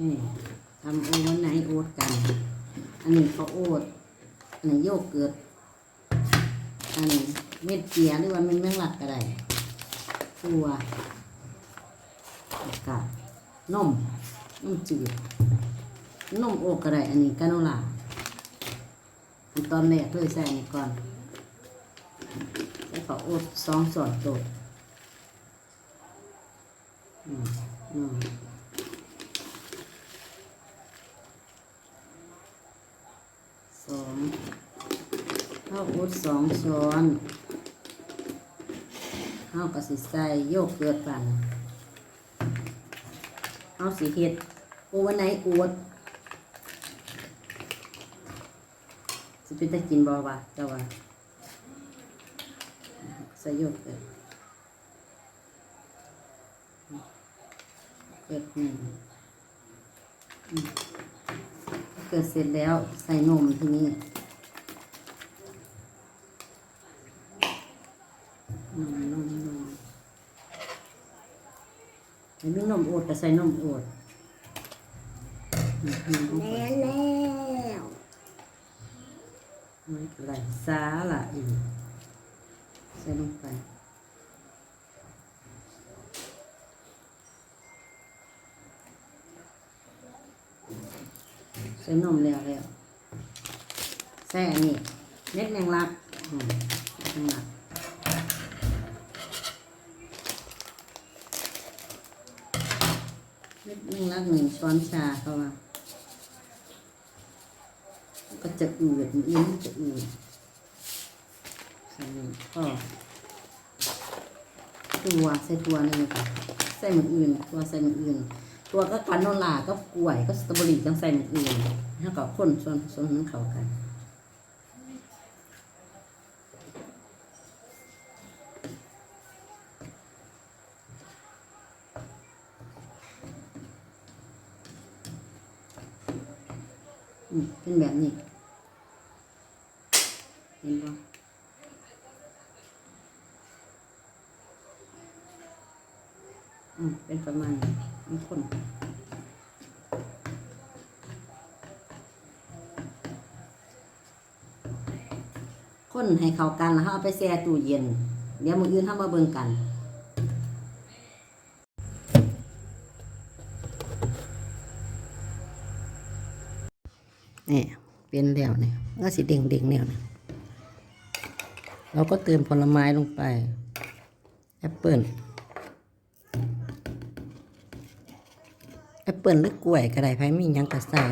นี่ทำโอวันไหนโอ๊ตกัน อันนี้ข้าวโอ๊ตอันนี้โยเกิร์ตอันนี้เม็ดเกียหรือว่าเม็ดแมงลักก็ได้ตัวกับนมนมจืดนมโอ๊ตก็ได้ อันนี้กาโนล่าอันตอนแรกเลยใส่นนี้ก่อนใส่ข้าวโอ๊ตสองส่วนโตอืมอืม สอง ข้าวอุดสองช้อนข้าวกระสิใส่โยกเกลือปั่นเอาสีเห็ดอูวันไหนอูดสิเป็นตะกินบอวะเจ้าว่าใส่โยกเกลือเกลือหนึ่งเกิดเสร็จแล้วใส่นมทีนี้มนมนมใส่ ไม่นมโอดก็ใส่นมโอดอืมอืมลงไปแล้วแล้วไม่เป็นไรสาละอีกใส่ลงไปใส่นมแล้วแล้วใส่อันนี้เม็ดแมงลักอืมเม็ดแมงลัก เม็ดแมงลักหนึ่งช้อนชาเข้ามาก็จะอืดมันอิ่มจะอืดใส่หนึ่งก็ตัวใส่ตัวนึงค่ะใส่หมันอื่น ตัวใส่หมันอื่น ตัวก็กาโนล่าก็กล้วยก็สตรอเบอรี่จังใส่หมันอื่นแล้วก็คนส่วนผสมนั้นเข้ากัน อืม เป็นแบบนี้ เห็นปะอืมเป็นประมาณนี้มีคนคนให้เข้ากันแล้วเอาไปแช่ตู้เย็น เดี๋ยวมื้ออื่นเรามาเบิ่งกัน นี่เป็นแล้วเนี่ยก็สีเด้งเด้งๆเนี่ยนะเราก็เติมผลไม้ลงไปแอปเปิลแอปเปิลหรือกล้วยก็ได้ไผมียังก็ใส่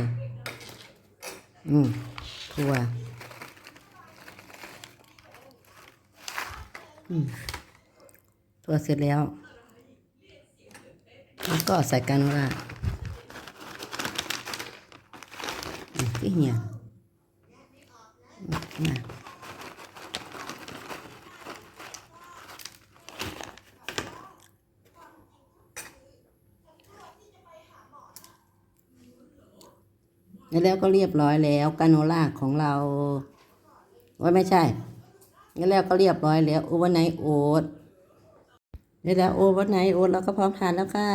อืมถั่วอืมถั่วเสร็จแล้ว แล้วก็ใส่กันว่า อืมที่เหี่ยนะแล้วก็เรียบร้อยแล้วกาโนล่าของเราว่าไม่ใช่แล้วก็เรียบร้อยแล้วโอเวอร์ไนท์โอ๊ตแล้วโอเวอร์ไนท์โอ๊ตเราก็พร้อมทานแล้วค่ะ